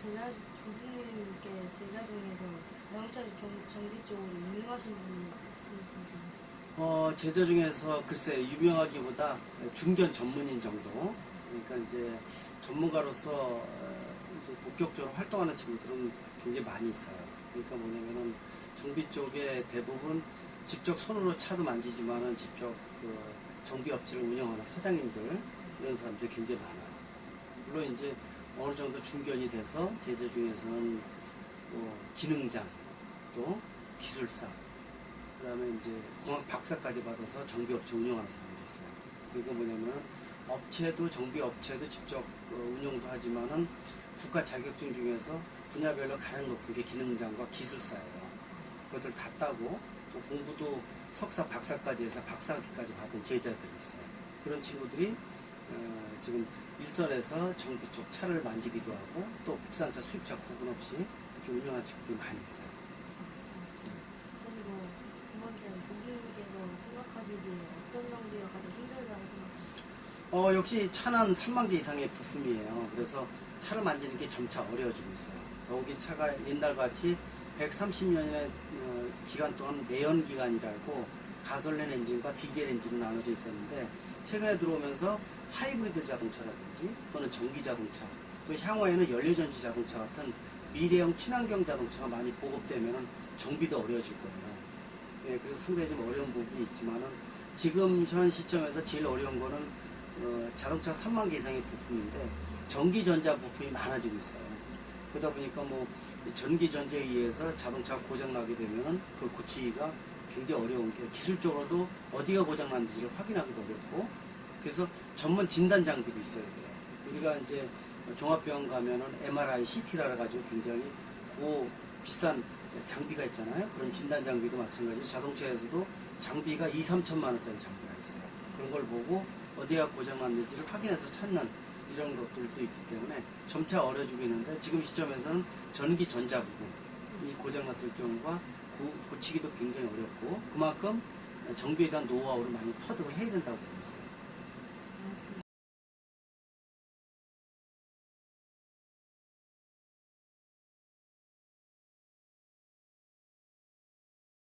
제자 교수님께 제자 중에서 영철 경비 쪽으로 유명하신 분이 있으신지 어, 제자 중에서 글쎄 유명하기보다 중견 전문인 정도. 그러니까 이제 전문가로서 어, 이제 본격적으로 활동하는 친구들은 굉장히 많이 있어요. 그러니까 뭐냐면은 정비 쪽에 대부분 직접 손으로 차도 만지지만은 직접 그 정비 업체를 운영하는 사장님들 이런 사람들이 굉장히 많아요. 물론 이제 어느 정도 중견이 돼서 제자 중에서는 뭐 기능장 또 기술사 그 다음에 이제 공학 박사까지 받아서 정비 업체 운영하는 사람도 있어요. 그러니까 뭐냐면 업체도 정비 업체도 직접 어, 운영도 하지만은 국가 자격증 중에서 분야별로 가장 높은 게 기능장과 기술사예요. 그것들 다 따고 또 공부도 석사 박사까지 해서 박사학위까지 받은 제자들이 있어요. 그런 친구들이 어, 지금 일선에서 정비 쪽 차를 만지기도 하고 또 국산차 수입차 구분 없이 이렇게 운영하는 친구들이 많이 있어요. 그리고 그만큼 교수님께서 생각하시기에 어떤 장비가 가장 힘들다고 생각하세요? 어, 역시 차는 3만 개 이상의 부품이에요. 그래서 차를 만지는 게 점차 어려워지고 있어요. 더욱이 차가 옛날같이 130년의 어, 기간 동안 내연기관이라고 가솔린 엔진과 디젤 엔진으로 나눠져 있었는데 최근에 들어오면서 하이브리드 자동차라든지 또는 전기 자동차 또 향후에는 연료전지 자동차 같은 미래형 친환경 자동차가 많이 보급되면 정비도 어려워질 거예요. 예, 그래서 상당히 좀 어려운 부분이 있지만은 지금 현 시점에서 제일 어려운 거는 어, 자동차 3만 개 이상의 부품인데 전기 전자 부품이 많아지고 있어요. 그러다 보니까 뭐 전기 전자에 의해서 자동차가 고장 나게 되면은 그걸 고치기가 굉장히 어려운 게 기술적으로도 어디가 고장 났는지를 확인하기도 어렵고 그래서 전문 진단 장비도 있어야 돼요. 우리가 이제 종합병원 가면은 MRI, CT라 가지고 굉장히 고 비싼 장비가 있잖아요. 그런 진단 장비도 마찬가지로 자동차에서도 장비가 2, 3천만 원짜리 장비가 있어요. 그런 걸 보고 어디가 고장 났는지를 확인해서 찾는 이런 것들도 있기 때문에 점차 어려지고 있는데 지금 시점에서는 전기 전자 부분이 고장 났을 경우가 고, 고치기도 굉장히 어렵고 그만큼 정비에 대한 노하우를 많이 터득을 해야 된다고 보고 있어요.